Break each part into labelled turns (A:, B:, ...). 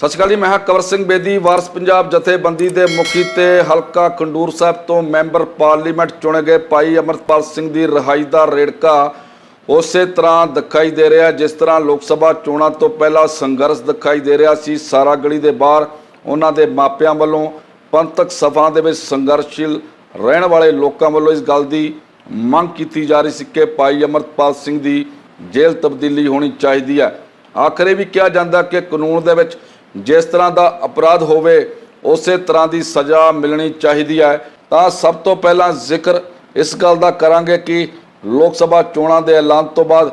A: ਸਤਿ ਸ਼੍ਰੀ ਅਕਾਲ ਜੀ, ਮੈਂ ਹਾਂ ਕਵਰ ਸਿੰਘ ਬੇਦੀ, ਵਾਰਸ ਪੰਜਾਬ ਜਥੇਬੰਦੀ ਦੇ ਮੁਖੀ ਤੇ ਹਲਕਾ ਖੰਡੂਰ ਸਾਹਿਬ ਤੋਂ ਮੈਂਬਰ ਪਾਰਲੀਮੈਂਟ ਚੁਣੇ ਗਏ ਭਾਈ ਅਮਰਪਾਲ ਸਿੰਘ ਦੀ ਰਿਹਾਈ ਦਾ ਰੇੜਕਾ ਉਸੇ ਤਰ੍ਹਾਂ ਦਿਖਾਈ ਦੇ ਰਿਹਾ, ਜਿਸ ਤਰ੍ਹਾਂ ਲੋਕ ਸਭਾ ਚੋਣਾਂ ਤੋਂ ਪਹਿਲਾਂ ਸੰਘਰਸ਼ ਦਿਖਾਈ ਦੇ ਰਿਹਾ ਸੀ। ਸਾਰਾ ਗਲੀ ਦੇ ਬਾਹਰ ਉਹਨਾਂ ਦੇ ਮਾਪਿਆਂ ਵੱਲੋਂ ਪੰਥਕ ਸਭਾ ਦੇ ਵਿੱਚ ਸੰਘਰਸ਼ੀਲ ਰਹਿਣ ਵਾਲੇ ਲੋਕਾਂ ਵੱਲੋਂ ਇਸ ਗੱਲ ਦੀ ਮੰਗ ਕੀਤੀ ਜਾ ਰਹੀ ਸੀ ਕਿ ਭਾਈ ਅਮਰਪਾਲ ਸਿੰਘ ਦੀ ਜੇਲ੍ਹ ਤਬਦੀਲੀ ਹੋਣੀ ਚਾਹੀਦੀ ਹੈ। ਆਖਰੇ ਵੀ ਕਿਹਾ ਜਾਂਦਾ ਕਿ ਕਾਨੂੰਨ ਦੇ ਵਿੱਚ ਜਿਸ ਤਰ੍ਹਾਂ ਦਾ ਅਪਰਾਧ ਹੋਵੇ, ਉਸੇ ਤਰ੍ਹਾਂ ਦੀ ਸਜ਼ਾ ਮਿਲਣੀ ਚਾਹੀਦੀ ਹੈ। ਤਾਂ ਸਭ ਤੋਂ ਪਹਿਲਾਂ ਜ਼ਿਕਰ ਇਸ ਗੱਲ ਦਾ ਕਰਾਂਗੇ ਕਿ ਲੋਕ ਸਭਾ ਚੋਣਾਂ ਦੇ ਐਲਾਨ ਤੋਂ ਬਾਅਦ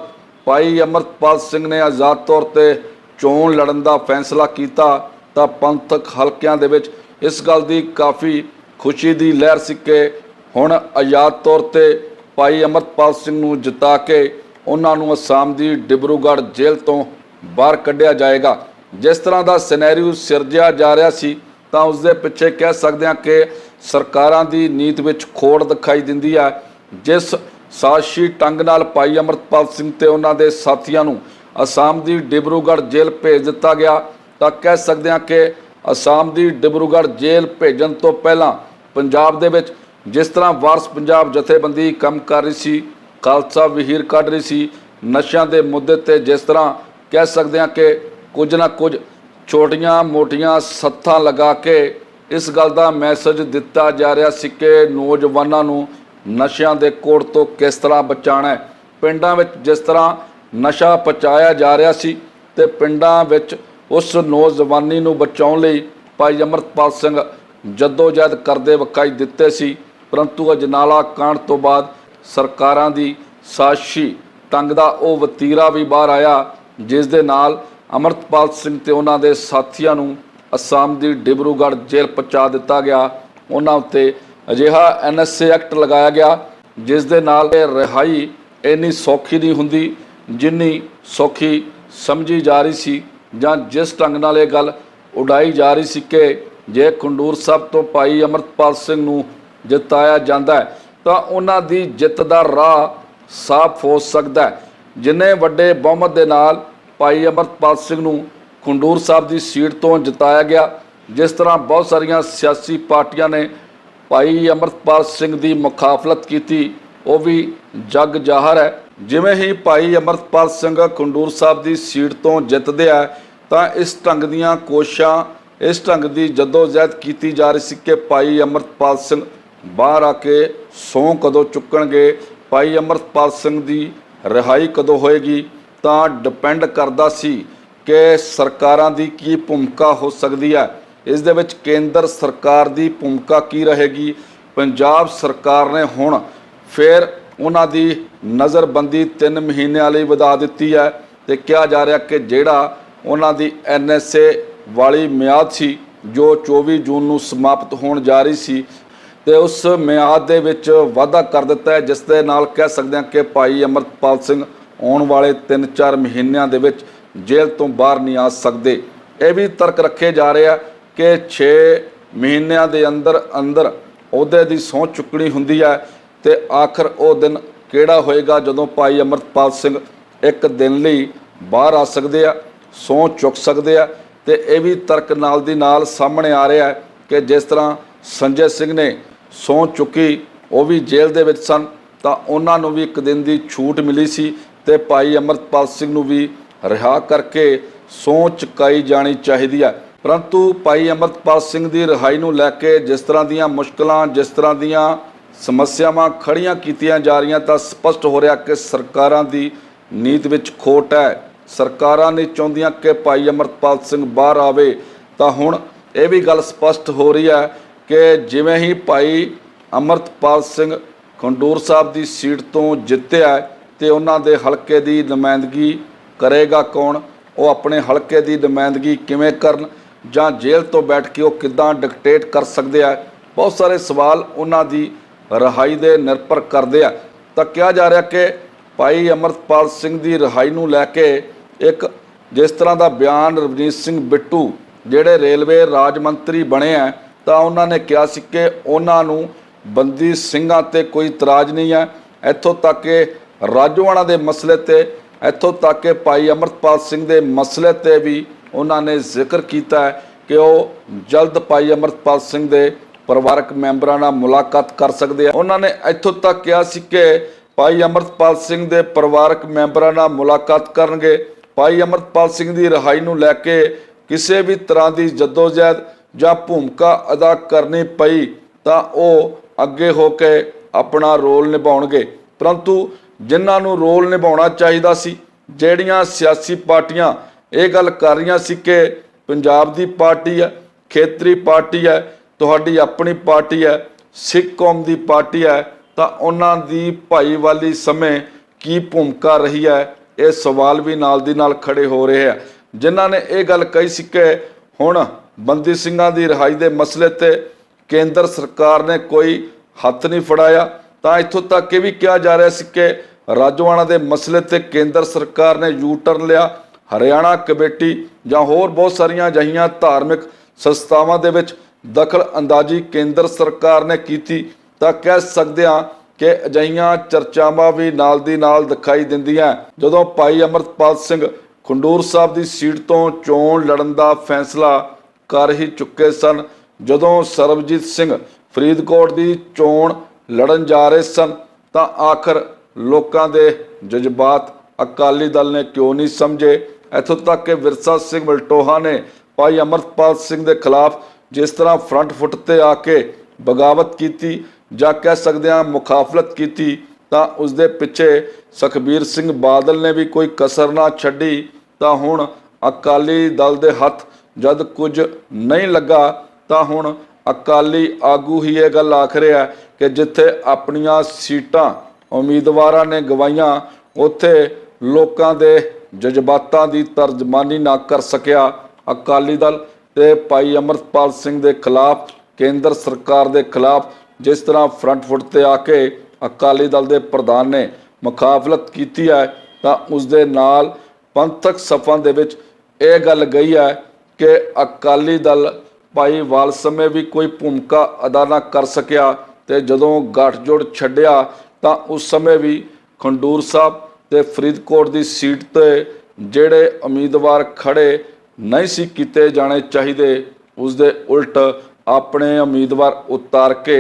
A: ਭਾਈ ਅਮਰਪਾਲ ਸਿੰਘ ਨੇ ਆਜ਼ਾਦ ਤੌਰ ਤੇ ਚੋਣ ਲੜਨ ਦਾ ਫੈਸਲਾ ਕੀਤਾ, ਤਾਂ ਪੰਥਕ ਹਲਕਿਆਂ ਦੇ ਵਿੱਚ ਇਸ ਗੱਲ ਦੀ ਕਾਫੀ ਖੁਸ਼ੀ ਦੀ ਲਹਿਰ ਸੀ ਕਿ ਹੁਣ ਆਜ਼ਾਦ ਤੌਰ ਤੇ ਭਾਈ ਅਮਰਪਾਲ ਸਿੰਘ ਨੂੰ ਜਿਤਾ ਕੇ ਉਹਨਾਂ ਨੂੰ ਅਸਾਮ ਦੀ ਡਿਬਰੂਗੜ੍ਹ ਜੇਲ੍ਹ ਤੋਂ ਬਾਹਰ ਕੱਢਿਆ ਜਾਏਗਾ। ਜਿਸ ਤਰ੍ਹਾਂ ਦਾ ਸਿਨੈਰੀਓ ਸਿਰਜਿਆ ਜਾ ਰਿਹਾ ਸੀ, ਤਾਂ ਉਸ ਦੇ ਪਿੱਛੇ ਕਹਿ ਸਕਦੇ ਹਾਂ ਕਿ ਸਰਕਾਰਾਂ ਦੀ ਨੀਤ ਵਿੱਚ ਖੋੜ ਦਿਖਾਈ ਦਿੰਦੀ ਹੈ ਜਿਸ ਸਾਜ਼ਿਸ਼ੀ ਟੰਗ ਨਾਲ ਭਾਈ ਅਮਰਪਾਲ ਸਿੰਘ ਤੇ ਉਹਨਾਂ ਦੇ ਸਾਥੀਆਂ ਨੂੰ ਅਸਾਮ ਦੀ ਡਿਬਰੂਗੜ੍ਹ ਜੇਲ੍ਹ ਭੇਜ ਦਿੱਤਾ ਗਿਆ। ਤਾਂ ਕਹਿ ਸਕਦੇ ਹਾਂ ਕਿ ਅਸਾਮ ਦੀ ਡਿਬਰੂਗੜ੍ਹ ਜੇਲ੍ਹ ਭੇਜਣ ਤੋਂ ਪਹਿਲਾਂ ਪੰਜਾਬ ਦੇ ਵਿੱਚ ਜਿਸ ਤਰ੍ਹਾਂ ਵਾਰਸ ਪੰਜਾਬ ਜਥੇਬੰਦੀ ਕੰਮ ਕਰ ਰਹੀ ਸੀ, ਖਾਲਸਾ ਵਹੀਰ ਕੱਢ ਰਹੀ ਸੀ, ਨਸ਼ਿਆਂ ਦੇ ਮੁੱਦੇ ਤੇ ਜਿਸ ਤਰ੍ਹਾਂ ਕਹਿ ਸਕਦੇ ਹਾਂ ਕਿ ਕੁਝ ਨਾ ਕੁਝ ਛੋਟੀਆਂ ਮੋਟੀਆਂ ਸੱਥਾਂ ਲਗਾ ਕੇ ਇਸ ਗੱਲ ਦਾ ਮੈਸੇਜ ਦਿੱਤਾ ਜਾ ਰਿਹਾ ਸੀ ਕਿ ਨੌਜਵਾਨਾਂ ਨੂੰ ਨਸ਼ਿਆਂ ਦੇ ਕੋੜ ਤੋਂ ਕਿਸ ਤਰ੍ਹਾਂ ਬਚਾਉਣਾ ਹੈ। ਪਿੰਡਾਂ ਵਿੱਚ ਜਿਸ ਤਰ੍ਹਾਂ ਨਸ਼ਾ ਪਚਾਇਆ ਜਾ ਰਿਹਾ ਸੀ ਤੇ ਪਿੰਡਾਂ ਵਿੱਚ ਉਸ ਨੌਜਵਾਨੀ ਨੂੰ ਬਚਾਉਣ ਲਈ ਭਾਈ ਅਮਰਪਾਲ ਸਿੰਘ ਜਦੋਜਹਿਦ ਕਰਦੇ ਵਿਖਾਈ ਦਿੱਤੇ ਸੀ। ਪਰੰਤੂ ਅਜਨਾਲਾ ਕਾਂਡ ਤੋਂ ਬਾਅਦ ਸਰਕਾਰਾਂ ਦੀ ਸਾਜ਼ਿਸ਼ੀ ਟੰਗ ਦਾ ਉਹ ਵਤੀਰਾ ਵੀ ਬਾਹਰ ਆਇਆ, ਜਿਸ ਦੇ ਨਾਲ ਅਮਰਪਾਲ ਸਿੰਘ ਤੇ ਉਹਨਾਂ ਦੇ ਸਾਥੀਆਂ ਨੂੰ ਅਸਾਮ ਦੀ ਡਿਬਰੂਗੜ੍ਹ ਜੇਲ੍ਹ ਪਹੁੰਚਾ ਦਿੱਤਾ ਗਿਆ। ਉਹਨਾਂ ਉੱਤੇ ਅਜਿਹਾ ਐਨਐਸਏ ਐਕਟ ਲਗਾਇਆ ਗਿਆ, ਜਿਸ ਦੇ ਨਾਲ ਇਹ ਰਿਹਾਈ ਇੰਨੀ ਸੌਖੀ ਨਹੀਂ ਹੁੰਦੀ ਜਿੰਨੀ ਸੌਖੀ ਸਮਝੀ ਜਾ ਰਹੀ ਸੀ ਜਾਂ ਜਿਸ ਢੰਗ ਨਾਲ ਇਹ ਗੱਲ ਉਡਾਈ ਜਾ ਰਹੀ ਸੀ ਕਿ ਜੇ ਖੰਡੂਰ ਸਾਹਿਬ ਤੋਂ ਭਾਈ ਅਮਰਪਾਲ ਸਿੰਘ ਨੂੰ ਜਿਤਾਇਆ ਜਾਂਦਾ ਤਾਂ ਉਹਨਾਂ ਦੀ ਜਿੱਤ ਦਾ ਰਾਹ ਸਾਫ਼ ਹੋ ਸਕਦਾ ਜਿੰਨੇ ਵੱਡੇ ਬਹੁਮਤ ਦੇ ਨਾਲ ਭਾਈ ਅਮਰਪਾਲ ਸਿੰਘ ਨੂੰ ਖੰਡੂਰ ਸਾਹਿਬ ਦੀ ਸੀਟ ਤੋਂ ਜਿਤਾਇਆ ਗਿਆ, ਜਿਸ ਤਰ੍ਹਾਂ ਬਹੁਤ ਸਾਰੀਆਂ ਸਿਆਸੀ ਪਾਰਟੀਆਂ ਨੇ ਭਾਈ ਅਮਰਪਾਲ ਸਿੰਘ ਦੀ ਮੁਖਾਫਲਤ ਕੀਤੀ, ਉਹ ਵੀ ਜਗ ਜ਼ਾਹਰ ਹੈ। ਜਿਵੇਂ ਹੀ ਭਾਈ ਅਮਰਪਾਲ ਸਿੰਘ ਖੰਡੂਰ ਸਾਹਿਬ ਦੀ ਸੀਟ ਤੋਂ ਜਿੱਤਦੇ ਆ, ਤਾਂ ਇਸ ਢੰਗ ਦੀਆਂ ਕੋਸ਼ਾਂ ਇਸ ਢੰਗ ਦੀ ਜਦੋਜਹਿਦ ਕੀਤੀ ਜਾ ਰਹੀ ਸੀ ਕਿ ਭਾਈ ਅਮਰਪਾਲ ਸਿੰਘ ਬਾਹਰ ਆ ਕੇ ਸਹੁੰ ਕਦੋਂ ਚੁੱਕਣਗੇ, ਭਾਈ ਅਮਰਪਾਲ ਸਿੰਘ ਦੀ ਰਿਹਾਈ ਕਦੋਂ ਹੋਏਗੀ ਤਾਂ ਡਿਪੈਂਡ ਕਰਦਾ ਸੀ ਕਿ ਸਰਕਾਰਾਂ ਦੀ ਕੀ ਭੂਮਿਕਾ ਹੋ ਸਕਦੀ ਹੈ। ਇਸ ਦੇ ਵਿੱਚ ਕੇਂਦਰ ਸਰਕਾਰ ਦੀ ਭੂਮਿਕਾ ਕੀ ਰਹੇਗੀ? ਪੰਜਾਬ ਸਰਕਾਰ ਨੇ ਹੁਣ ਫਿਰ ਉਹਨਾਂ ਦੀ ਨਜ਼ਰਬੰਦੀ 3 ਮਹੀਨਿਆਂ ਲਈ ਵਧਾ ਦਿੱਤੀ ਹੈ ਤੇ ਕਿਹਾ ਜਾ ਰਿਹਾ ਕਿ ਜਿਹੜਾ ਉਹਨਾਂ ਦੀ ਐਨਐਸਏ ਵਾਲੀ ਮਿਆਦ ਸੀ, ਜੋ 24 ਜੂਨ ਨੂੰ ਸਮਾਪਤ ਹੋਣ ਜਾ ਰਹੀ ਸੀ, ਤੇ ਉਸ ਮਿਆਦ ਦੇ ਵਿੱਚ ਵਾਅਦਾ ਕਰ ਦਿੱਤਾ ਹੈ, ਜਿਸ ਦੇ ਨਾਲ ਕਹਿ ਸਕਦੇ ਹਾਂ ਕਿ ਭਾਈ ਅਮਰਪਾਲ ਸਿੰਘ ਆਉਣ ਵਾਲੇ 3-4 ਮਹੀਨਿਆਂ ਦੇ ਵਿੱਚ ਜੇਲ੍ਹ ਤੋਂ ਬਾਹਰ ਨਹੀਂ ਆ ਸਕਦੇ। ਇਹ ਵੀ ਤਰਕ ਰੱਖੇ ਜਾ ਰਹੇ ਆ ਕਿ 6 ਮਹੀਨਿਆਂ ਦੇ ਅੰਦਰ ਅੰਦਰ ਅਹੁਦੇ ਦੀ ਸਹੁੰ ਚੁੱਕਣੀ ਹੁੰਦੀ ਹੈ ਤੇ ਆਖਰ ਉਹ ਦਿਨ ਕਿਹੜਾ ਹੋਏਗਾ ਜਦੋਂ ਭਾਈ ਅਮਰਪਾਲ ਸਿੰਘ ਇੱਕ ਦਿਨ ਲਈ ਬਾਹਰ ਆ ਸਕਦੇ ਆ, ਸਹੁੰ ਚੁੱਕ ਸਕਦੇ ਆ ਤੇ ਇਹ ਵੀ ਤਰਕ ਨਾਲ ਦੀ ਨਾਲ ਸਾਹਮਣੇ ਆ ਰਿਹਾ ਹੈ ਕਿ ਜਿਸ ਤਰ੍ਹਾਂ ਸੰਜੇ ਸਿੰਘ ਨੇ ਸਹੁੰ ਚੁੱਕੀ, ਉਹ ਵੀ ਜੇਲ੍ਹ ਦੇ ਵਿੱਚ ਸਨ ਤਾਂ ਉਹਨਾਂ ਨੂੰ ਵੀ ਇੱਕ ਦਿਨ ਦੀ ਛੂਟ ਮਿਲੀ ਸੀ ਤੇ ਭਾਈ ਅਮਰਪਾਲ ਸਿੰਘ ਨੂੰ ਵੀ ਰਿਹਾ ਕਰਕੇ ਸਹੁੰ ਚੁਕਾਈ ਜਾਣੀ ਚਾਹੀਦੀ ਹੈ। ਪਰੰਤੂ ਭਾਈ ਅਮਰਪਾਲ ਸਿੰਘ ਦੀ ਰਿਹਾਈ ਨੂੰ ਲੈ ਕੇ ਜਿਸ ਤਰ੍ਹਾਂ ਦੀਆਂ ਮੁਸ਼ਕਲਾਂ, ਜਿਸ ਤਰ੍ਹਾਂ ਦੀਆਂ ਸਮੱਸਿਆਵਾਂ ਖੜੀਆਂ ਕੀਤੀਆਂ ਜਾ ਰਹੀਆਂ ਤਾਂ ਸਪਸ਼ਟ ਹੋ ਰਿਹਾ ਕਿ ਸਰਕਾਰਾਂ ਦੀ ਨੀਤ ਵਿੱਚ ਖੋਟ ਹੈ। ਸਰਕਾਰਾਂ ਨੇ ਚਾਹੁੰਦੀਆਂ ਕਿ ਭਾਈ ਅਮਰਪਾਲ ਸਿੰਘ ਬਾਹਰ ਆਵੇ। ਤਾਂ ਹੁਣ ਇਹ ਵੀ ਗੱਲ ਸਪਸ਼ਟ ਹੋ ਰਹੀ ਹੈ ਕਿ ਜਿਵੇਂ ਹੀ ਭਾਈ ਅਮਰਪਾਲ ਸਿੰਘ ਖੰਡੂਰ ਸਾਹਿਬ ਦੀ ਸੀਟ ਤੋਂ ਜਿੱਤਿਆ ਤੇ ਉਹਨਾਂ ਦੇ ਹਲਕੇ ਦੀ ਨੁਮਾਇੰਦਗੀ ਕਰੇਗਾ ਕੌਣ? ਉਹ ਆਪਣੇ ਹਲਕੇ ਦੀ ਨੁਮਾਇੰਦਗੀ ਕਿਵੇਂ ਕਰਨ ਜਾਂ ਜੇਲ੍ਹ ਤੋਂ ਬੈਠ ਕੇ ਉਹ ਕਿੱਦਾਂ ਡਿਕਟੇਟ ਕਰ ਸਕਦੇ ਆ? ਬਹੁਤ ਸਾਰੇ ਸਵਾਲ ਉਹਨਾਂ ਦੀ ਰਿਹਾਈ ਦੇ ਨਿਰਭਰ ਕਰਦੇ ਆ। ਤਾਂ ਕਿਹਾ ਜਾ ਰਿਹਾ ਕਿ ਭਾਈ ਅਮਰਪਾਲ ਸਿੰਘ ਦੀ ਰਿਹਾਈ ਨੂੰ ਲੈ ਕੇ ਇੱਕ ਜਿਸ ਤਰ੍ਹਾਂ ਦਾ ਬਿਆਨ ਰਵਨੀਤ ਸਿੰਘ ਬਿੱਟੂ, ਜਿਹੜੇ ਰੇਲਵੇ ਰਾਜ ਮੰਤਰੀ ਬਣੇ ਆ, ਤਾਂ ਉਹਨਾਂ ਨੇ ਕਿਹਾ ਸੀ ਕਿ ਉਹਨਾਂ ਨੂੰ ਬੰਦੀ ਸਿੰਘਾਂ ਤੇ ਕੋਈ ਇਤਰਾਜ਼ ਨਹੀਂ ਹੈ ਇੱਥੋਂ ਤੱਕ ਕਿ ਰਾਜੋਆਣਾ ਦੇ ਮਸਲੇ ਤੇ, ਇੱਥੋਂ ਤੱਕ ਕਿ ਭਾਈ ਅਮਰਪਾਲ ਸਿੰਘ ਦੇ ਮਸਲੇ ਤੇ ਵੀ ਉਹਨਾਂ ਨੇ ਜ਼ਿਕਰ ਕੀਤਾ ਹੈ ਕਿ ਉਹ ਜਲਦ ਭਾਈ ਅਮਰਤਪਾਲ ਸਿੰਘ ਦੇ ਪਰਿਵਾਰਕ ਮੈਂਬਰਾਂ ਨਾਲ ਮੁਲਾਕਾਤ ਕਰ ਸਕਦੇ ਆ। ਉਹਨਾਂ ਨੇ ਇੱਥੋਂ ਤੱਕ ਕਿਹਾ ਸੀ ਕਿ ਭਾਈ ਅਮਰਤਪਾਲ ਸਿੰਘ ਦੇ ਪਰਿਵਾਰਕ ਮੈਂਬਰਾਂ ਨਾਲ ਮੁਲਾਕਾਤ ਕਰਨਗੇ। ਭਾਈ ਅਮਰਤਪਾਲ ਸਿੰਘ ਦੀ ਰਿਹਾਈ ਨੂੰ ਲੈ ਕੇ ਕਿਸੇ ਵੀ ਤਰ੍ਹਾਂ ਦੀ ਜਦੋਜਹਿਦ ਜਾਂ ਭੂਮਿਕਾ ਅਦਾ ਕਰਨੀ ਪਈ ਤਾਂ ਉਹ ਅੱਗੇ ਹੋ ਕੇ ਆਪਣਾ ਰੋਲ ਨਿਭਾਉਣਗੇ। ਪਰੰਤੂ ਜਿਨ੍ਹਾਂ ਨੂੰ ਰੋਲ ਨਿਭਾਉਣਾ ਚਾਹੀਦਾ ਸੀ, ਜਿਹੜੀਆਂ ਸਿਆਸੀ ਪਾਰਟੀਆਂ ਇਹ ਗੱਲ ਕਰ ਰਹੀਆਂ ਸੀ ਕਿ ਪੰਜਾਬ ਦੀ ਪਾਰਟੀ ਹੈ, ਖੇਤਰੀ ਪਾਰਟੀ ਹੈ, ਤੁਹਾਡੀ ਆਪਣੀ ਪਾਰਟੀ ਹੈ, ਸਿੱਖ ਕੌਮ ਦੀ ਪਾਰਟੀ ਹੈ, ਤਾਂ ਉਹਨਾਂ ਦੀ ਭਾਈਵਾਲੀ ਸਮੇਂ ਕੀ ਭੂਮਿਕਾ ਰਹੀ ਹੈ, ਇਹ ਸਵਾਲ ਵੀ ਨਾਲ ਦੀ ਨਾਲ ਖੜੇ ਹੋ ਰਹੇ ਆ। ਜਿਨ੍ਹਾਂ ਨੇ ਇਹ ਗੱਲ ਕਹੀ ਸੀ ਕਿ ਹੁਣ ਬੰਦੀ ਸਿੰਘਾਂ ਦੀ ਰਿਹਾਈ ਦੇ ਮਸਲੇ ਤੇ ਕੇਂਦਰ ਸਰਕਾਰ ਨੇ ਕੋਈ ਹੱਥ ਨਹੀਂ ਫੜਾਇਆ ਤਾਂ ਇੱਥੋਂ ਤੱਕ ਇਹ ਵੀ ਕਿਹਾ ਜਾ ਰਿਹਾ ਸੀ ਕਿ ਰਾਜਵਾਨਾ ਦੇ ਮਸਲੇ ਤੇ ਕੇਂਦਰ ਸਰਕਾਰ ਨੇ ਯੂ ਟਰਨ ਲਿਆ, ਹਰਿਆਣਾ ਕਮੇਟੀ ਜਾਂ ਹੋਰ ਬਹੁਤ ਸਾਰੀਆਂ ਅਜਿਹੀਆਂ ਧਾਰਮਿਕ ਸੰਸਥਾਵਾਂ ਦੇ ਵਿੱਚ ਦਖਲ ਅੰਦਾਜ਼ੀ ਕੇਂਦਰ ਸਰਕਾਰ ਨੇ ਕੀਤੀ ਤਾਂ ਕਹਿ ਸਕਦੇ ਹਾਂ ਕਿ ਅਜਿਹੀਆਂ ਚਰਚਾਵਾਂ ਵੀ ਨਾਲ ਦੀ ਨਾਲ ਦਿਖਾਈ ਦਿੰਦੀਆਂ ਜਦੋਂ ਭਾਈ ਅਮਰਤਪਾਲ ਸਿੰਘ ਖੰਡੂਰ ਸਾਹਿਬ ਦੀ ਸੀਟ ਤੋਂ ਚੋਣ ਲੜਨ ਦਾ ਫੈਸਲਾ ਕਰ ਹੀ ਚੁੱਕੇ ਸਨ, ਜਦੋਂ ਸਰਬਜੀਤ ਸਿੰਘ ਫਰੀਦਕੋਟ ਦੀ ਚੋਣ ਲੜਨ ਜਾ ਰਹੇ ਸਨ, ਤਾਂ ਆਖਰ ਲੋਕਾਂ ਦੇ ਜਜ਼ਬਾਤ ਅਕਾਲੀ ਦਲ ਨੇ ਕਿਉਂ ਨਹੀਂ ਸਮਝੇ? ਇੱਥੋਂ ਤੱਕ ਕਿ ਵਿਰਸਾ ਸਿੰਘ ਵਲਟੋਹਾ ਨੇ ਭਾਈ ਅਮਰਤਪਾਲ ਸਿੰਘ ਦੇ ਖਿਲਾਫ ਜਿਸ ਤਰ੍ਹਾਂ ਫਰੰਟ ਫੁੱਟ ਤੇ ਆ ਕੇ ਬਗਾਵਤ ਕੀਤੀ ਜਾਂ ਕਹਿ ਸਕਦੇ ਹਾਂ ਮੁਖਾਫਲਤ ਕੀਤੀ, ਤਾਂ ਉਸ ਦੇ ਪਿੱਛੇ ਸੁਖਬੀਰ ਸਿੰਘ ਬਾਦਲ ਨੇ ਵੀ ਕੋਈ ਕਸਰ ਨਾ ਛੱਡੀ, ਤਾਂ ਹੁਣ ਅਕਾਲੀ ਦਲ ਦੇ ਹੱਥ ਜਦ ਕੁਝ ਨਹੀਂ ਲੱਗਾ, ਤਾਂ ਹੁਣ ਅਕਾਲੀ ਆਗੂ ਹੀ ਇਹ ਗੱਲ ਆਖ ਰਿਹਾ ਕਿ ਜਿੱਥੇ ਆਪਣੀਆਂ ਸੀਟਾਂ ਉਮੀਦਵਾਰਾਂ ਨੇ ਗਵਾਈਆਂ, ਉੱਥੇ ਲੋਕਾਂ ਦੇ ਜਜ਼ਬਾਤਾਂ ਦੀ ਤਰਜਮਾਨੀ ਨਾ ਕਰ ਸਕਿਆ ਅਕਾਲੀ ਦਲ ਤੇ ਭਾਈ ਅਮਰਤਪਾਲ ਸਿੰਘ ਦੇ ਖਿਲਾਫ, ਕੇਂਦਰ ਸਰਕਾਰ ਦੇ ਖਿਲਾਫ ਜਿਸ ਤਰ੍ਹਾਂ ਫਰੰਟ ਫੁੱਟ ਤੇ ਆ ਕੇ ਅਕਾਲੀ ਦਲ ਦੇ ਪ੍ਰਧਾਨ ਨੇ ਮੁਖਾਫਲਤ ਕੀਤੀ ਹੈ, ਤਾਂ ਉਸ ਦੇ ਨਾਲ ਪੰਥਕ ਸਫਾਂ ਦੇ ਵਿੱਚ ਇਹ ਗੱਲ ਗਈ ਹੈ ਕਿ ਅਕਾਲੀ ਦਲ ਭਾਈ ਵਾਲ ਸਮੇਂ ਵੀ ਕੋਈ ਭੂਮਿਕਾ ਅਦਾ ਨਾ ਕਰ ਸਕਿਆ ਤੇ ਜਦੋਂ ਗਠਜੋੜ ਛੱਡਿਆ ਤਾਂ ਉਸ ਸਮੇਂ ਵੀ ਖੰਡੂਰ ਸਾਹਿਬ ਤੇ ਫਰੀਦਕੋਟ ਦੀ ਸੀਟ ਤੇ ਜਿਹੜੇ ਉਮੀਦਵਾਰ ਖੜੇ ਨਹੀਂ ਸੀ ਕੀਤੇ ਜਾਣੇ ਚਾਹੀਦੇ ਉਸ ਦੇ ਉਲਟ ਆਪਣੇ ਉਮੀਦਵਾਰ ਉਤਾਰ ਕੇ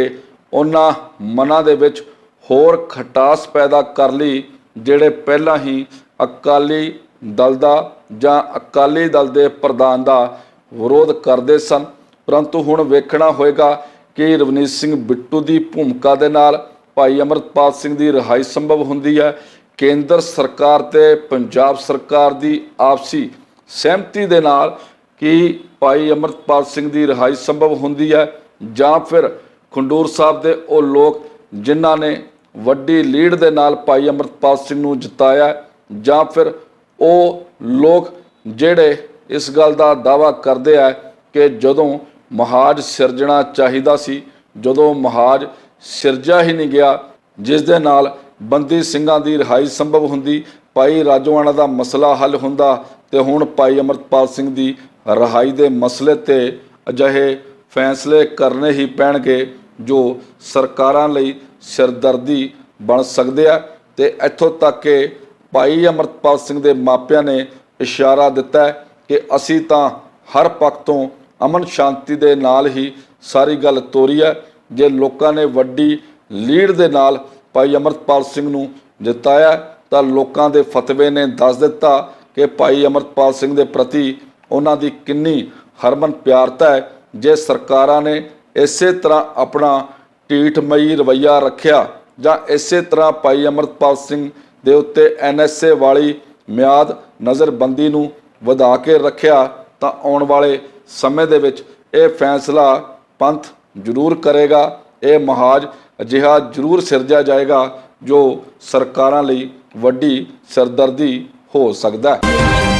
A: ਉਹਨਾਂ ਮਨਾਂ ਦੇ ਵਿੱਚ ਹੋਰ ਖਟਾਸ ਪੈਦਾ ਕਰ ਲਈ, ਜਿਹੜੇ ਪਹਿਲਾਂ ਹੀ ਅਕਾਲੀ ਦਲ ਦਾ ਜਾਂ ਅਕਾਲੀ ਦਲ ਦੇ ਪ੍ਰਧਾਨ ਦਾ ਵਿਰੋਧ ਕਰਦੇ ਸਨ। ਪਰੰਤੂ ਹੁਣ ਵੇਖਣਾ ਹੋਏਗਾ ਕਿ ਰਵਨੀਤ ਸਿੰਘ ਬਿੱਟੂ ਦੀ ਭੂਮਿਕਾ ਦੇ ਨਾਲ ਭਾਈ ਅਮਰਤਪਾਲ ਸਿੰਘ ਦੀ ਰਿਹਾਈ ਸੰਭਵ ਹੁੰਦੀ ਹੈ। ਕੇਂਦਰ ਸਰਕਾਰ ਤੇ ਪੰਜਾਬ ਸਰਕਾਰ ਦੀ ਆਪਸੀ ਸਹਿਮਤੀ ਦੇ ਨਾਲ ਕਿ ਭਾਈ ਅਮਰਤਪਾਲ ਸਿੰਘ ਦੀ ਰਿਹਾਈ ਸੰਭਵ ਹੁੰਦੀ ਹੈ ਜਾਂ ਫਿਰ ਖੰਡੂਰ ਸਾਹਿਬ ਦੇ ਉਹ ਲੋਕ ਜਿਨ੍ਹਾਂ ਨੇ ਵੱਡੀ ਲੀਡ ਦੇ ਨਾਲ ਭਾਈ ਅਮਰਤਪਾਲ ਸਿੰਘ ਨੂੰ ਜਿਤਾਇਆ ਜਾਂ ਫਿਰ ਉਹ ਲੋਕ ਜਿਹੜੇ ਇਸ ਗੱਲ ਦਾ ਦਾਵਾ ਕਰਦੇ ਆ ਕਿ ਜਦੋਂ ਮਹਾਜ ਸਿਰਜਣਾ ਚਾਹੀਦਾ ਸੀ। ਜਦੋਂ ਮਹਾਜ ਸਿਰਜਿਆ ਹੀ ਨਹੀਂ ਗਿਆ, ਜਿਸ ਦੇ ਨਾਲ ਬੰਦੀ ਸਿੰਘਾਂ ਦੀ ਰਿਹਾਈ ਸੰਭਵ ਹੁੰਦੀ, ਭਾਈ ਰਾਜੋਆਣਾ ਦਾ ਮਸਲਾ ਹੱਲ ਹੁੰਦਾ ਤੇ ਹੁਣ ਭਾਈ ਅਮਰਤਪਾਲ ਸਿੰਘ ਦੀ ਰਿਹਾਈ ਦੇ ਮਸਲੇ ਤੇ ਅਜਿਹੇ ਫੈਸਲੇ ਕਰਨੇ ਹੀ ਪੈਣਗੇ, ਜੋ ਸਰਕਾਰਾਂ ਲਈ ਸਿਰਦਰਦੀ ਬਣ ਸਕਦੇ ਆ। ਤੇ ਇੱਥੋਂ ਤੱਕ ਕਿ ਭਾਈ ਅਮਰਤਪਾਲ ਸਿੰਘ ਦੇ ਮਾਪਿਆਂ ਨੇ ਇਸ਼ਾਰਾ ਦਿੱਤਾ ਕਿ ਅਸੀਂ ਤਾਂ ਹਰ ਪੱਖ ਤੋਂ ਅਮਨ ਸ਼ਾਂਤੀ ਦੇ ਨਾਲ ਹੀ ਸਾਰੀ ਗੱਲ ਤੋਰੀ ਹੈ। ਜੇ ਲੋਕਾਂ ਨੇ ਵੱਡੀ ਲੀਡ ਦੇ ਨਾਲ ਭਾਈ ਅਮਰਤਪਾਲ ਸਿੰਘ ਨੂੰ ਜਿਤਾਇਆ ਤਾਂ ਲੋਕਾਂ ਦੇ ਫਤਵੇ ਨੇ ਦੱਸ ਦਿੱਤਾ ਕਿ ਭਾਈ ਅਮਰਤਪਾਲ ਸਿੰਘ ਦੇ ਪ੍ਰਤੀ ਉਹਨਾਂ ਦੀ ਕਿੰਨੀ ਹਰਮਨ ਪਿਆਰਤਾ ਹੈ। ਜੇ ਸਰਕਾਰਾਂ ਨੇ ਇਸੇ ਤਰ੍ਹਾਂ ਆਪਣਾ ਢੀਠਮਈ ਰਵੱਈਆ ਰੱਖਿਆ ਜਾਂ ਇਸੇ ਤਰ੍ਹਾਂ ਭਾਈ ਅਮਰਤਪਾਲ ਸਿੰਘ ਦੇ ਉੱਤੇ ਐਨਐਸਏ ਵਾਲੀ ਮਿਆਦ ਨਜ਼ਰਬੰਦੀ ਨੂੰ ਵਧਾ ਕੇ ਰੱਖਿਆ, ਤਾਂ ਆਉਣ ਵਾਲੇ ਸਮੇਂ ਦੇ ਵਿੱਚ ਇਹ ਫੈਸਲਾ ਪੰਥ ਜ਼ਰੂਰ ਕਰੇਗਾ, ਇਹ ਮਹਾਜ ਅਜਿਹਾ ਜ਼ਰੂਰ ਸਿਰਜਿਆ ਜਾਏਗਾ ਜੋ ਸਰਕਾਰਾਂ ਲਈ ਵੱਡੀ ਸਰਦਰਦੀ ਹੋ ਸਕਦਾ ਹੈ।